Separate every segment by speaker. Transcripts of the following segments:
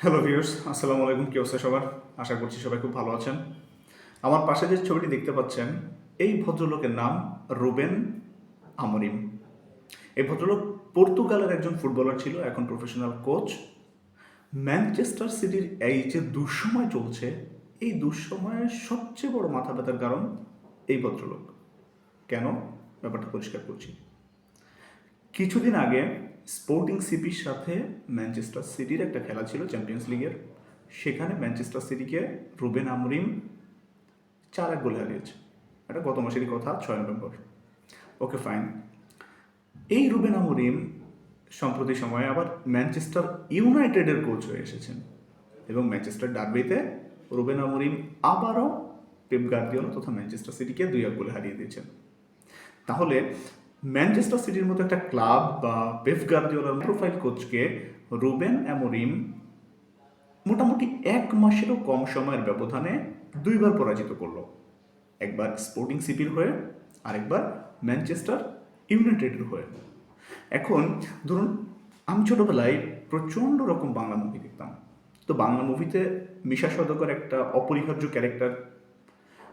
Speaker 1: Hello viewers আসসালামু আলাইকুম, কি অবস্থা সবার? আশা করছি সবাই খুব ভালো আছেন। আমার পাশে যে ছবিটি দেখতে পাচ্ছেন, এই ভদ্রলোকের নাম রুবেন আমরিম। এই ভদ্রলোক পর্তুগালের একজন ফুটবলার ছিল, এখন প্রফেশনাল কোচ ম্যানচেস্টার সিটির এই যে দুঃসময় চলছে। এই দুঃসময়ের সবচেয়ে বড় মাথা ব্যথার কারণ এই ভদ্রলোক। কেন? ব্যাপারটা পরিষ্কার করছি। কিছুদিন আগে স্পোর্টিং সিপির সাথে ম্যানচেস্টার সিটির একটা খেলা ছিল চ্যাম্পিয়ন্স লিগের সেখানে ম্যানচেস্টার সিটিকে রুবেন আমরিম চার এক গোলে হারিয়েছে। এটা গত মাসেরই কথা, ছয় নভেম্বর। ওকে ফাইন এই রুবেন আমরিম সম্প্রতি সময়ে আবার ম্যানচেস্টার ইউনাইটেডের কোচ হয়ে এসেছেন এবং ম্যানচেস্টার ডার্বিতে রুবেন আমরিম আবারও পেপ গার্দিওলা তথা ম্যানচেস্টার সিটিকে দুই এক গোলে হারিয়ে দিয়েছেন। তাহলে ম্যানচেস্টার সিটির মতো একটা ক্লাব বা পেপ গার্দিওলার প্রোফাইল কোচকে রুবেন অ্যামোরিম মোটামুটি এক মাসেরও কম সময়ের ব্যবধানে দুইবার পরাজিত করল। একবার স্পোর্টিং সিটির হয়ে, আরেকবার ম্যানচেস্টার ইউনাইটেডের হয়ে। এখন ধরুন, আমি ছোটোবেলায় প্রচণ্ড রকম বাংলা মুভি দেখতাম। তো বাংলা মুভিতে মিশা সদকর একটা অপরিহার্য ক্যারেক্টার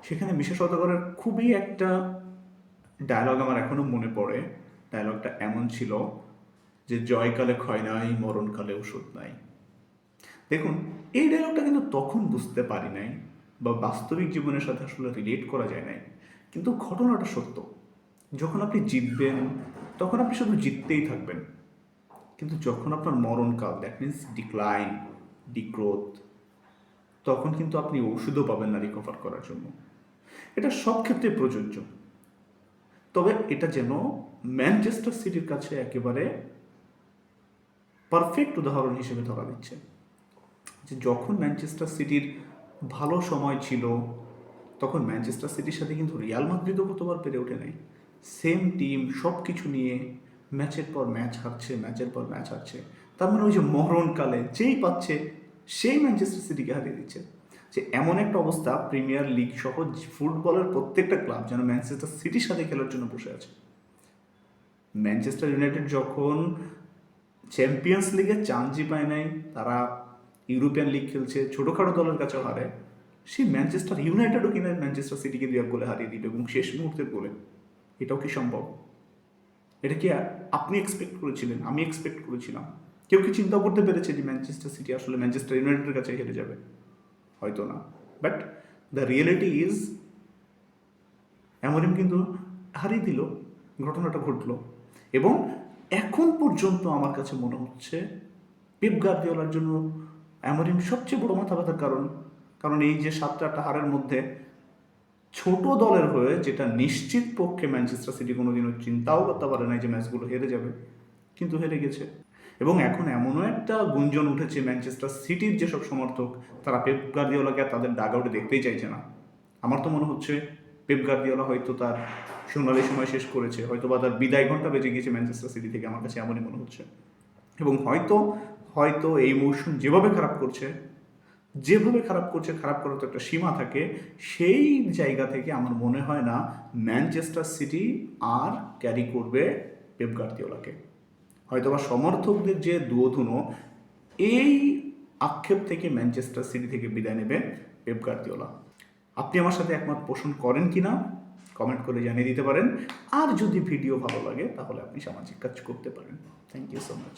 Speaker 1: সেখানে মিশা সদকরের খুবই একটা ডায়লগ আমার এখনও মনে পড়ে। ডায়লগটা এমন ছিল যে, জয়কালে ক্ষয় নাই মরণকালে ওষুধ নাই। দেখুন, এই ডায়লগটা কিন্তু তখন বুঝতে পারি নাই বা বাস্তবিক জীবনের সাথে আসলে রিলেট করা যায় নাই। কিন্তু ঘটনাটা সত্য। যখন আপনি জিতবেন, তখন আপনি শুধু জিততেই থাকবেন। কিন্তু যখন আপনার মরণকাল দ্যাট মিনস ডিক্লাইন ডিগ্রোথ তখন কিন্তু আপনি ওষুধও পাবেন না রিকভার করার জন্য। এটা সব ক্ষেত্রে প্রযোজ্য। তবে এটা যেন ম্যানচেস্টার সিটির কাছে একেবারে পারফেক্ট উদাহরণ হিসেবে ধরা দিচ্ছে। যে যখন ম্যানচেস্টার সিটির ভালো সময় ছিল, তখন ম্যানচেস্টার সিটির সাথে কিন্তু রিয়াল মাদ্রিদও কতবার পেরে ওঠে নাই। সেম টিম সব কিছু নিয়ে ম্যাচের পর ম্যাচ হারছে, ম্যাচের পর ম্যাচ হারছে। তার মানে ওই যে মরণকালে যেই পাচ্ছে, সেই ম্যানচেস্টার সিটিকে হারিয়ে দিচ্ছে। যে এমন একটা অবস্থা প্রিমিয়ার লিগ সহ ফুটবলের প্রত্যেকটা ক্লাব যেন ম্যানচেস্টার সিটির সাথে খেলার জন্য বসে আছে। ম্যানচেস্টার ইউনাইটেড যখন চ্যাম্পিয়ন্স লিগে চান্সই পায় নাই, তারা ইউরোপিয়ান লিগ খেলছে, ছোটোখাটো দলের কাছেও হারে, সেই ম্যানচেস্টার ইউনাইটেডও কিনা ম্যানচেস্টার সিটিকে দুই এক গোলে হারিয়ে দিবে এবং শেষ মুহূর্তের গোলে। এটাও কি সম্ভব? এটা কি আপনি এক্সপেক্ট করেছিলেন? আমি এক্সপেক্ট করেছিলাম। কেউ কি চিন্তা করতে পেরেছে যে ম্যানচেস্টার সিটি আসলে ম্যানচেস্টার ইউনাইটেডের কাছে হেরে যাবে? হয়তো না। But the reality is Amorim কিন্তু হারিয়ে দিল, ঘটনাটা ঘটলো। এবং এখন পর্যন্ত আমার কাছে মনে হচ্ছে পেপ গার্দিওলার জন্য অ্যামোরিম সবচেয়ে বড় মাথা ব্যথার কারণ। কারণ এই যে সাতটা আটটা হারের মধ্যে ছোট দলের হয়ে যেটা নিশ্চিত পক্ষে ম্যানচেস্টার সিটি কোনোদিনও চিন্তাও করতে পারে না যে ম্যাচগুলো হেরে যাবে। কিন্তু হেরে গেছে। এবং এখন এমনও একটা গুঞ্জন উঠেছে ম্যানচেস্টার সিটির যেসব সমর্থক, তারা পেপ গার্দিওলাকে আর তাদের ডাগ আউটে দেখতেই চাইছে না। আমার তো মনে হচ্ছে পেপ গার্দিওলা হয়তো তার সোনালি সময় শেষ করেছে, হয়তো বা তার বিদায় ঘণ্টা বেজে গিয়েছে ম্যানচেস্টার সিটি থেকে আমার কাছে এমনই মনে হচ্ছে। এবং হয়তো হয়তো এই মৌসুম যেভাবে খারাপ করছে, যেভাবে খারাপ করছে, খারাপ করার তো একটা সীমা থাকে, সেই জায়গা থেকে আমার মনে হয় না ম্যানচেস্টার সিটি আর ক্যারি করবে পেপ গার্দিওলাকে। হয়তোবা সমর্থকদের যে দুধুনো এই আক্ষেপ থেকে ম্যানচেস্টার সিটি থেকে বিদায় নেবে পেপ গার্দিওলা। আপনি আমার সাথে একমত পোষণ করেন কি না কমেন্ট করে জানিয়ে দিতে পারেন। আর যদি ভিডিও ভালো লাগে, তাহলে আপনি সামাজিক কাজ করতে পারেন। Thank you so much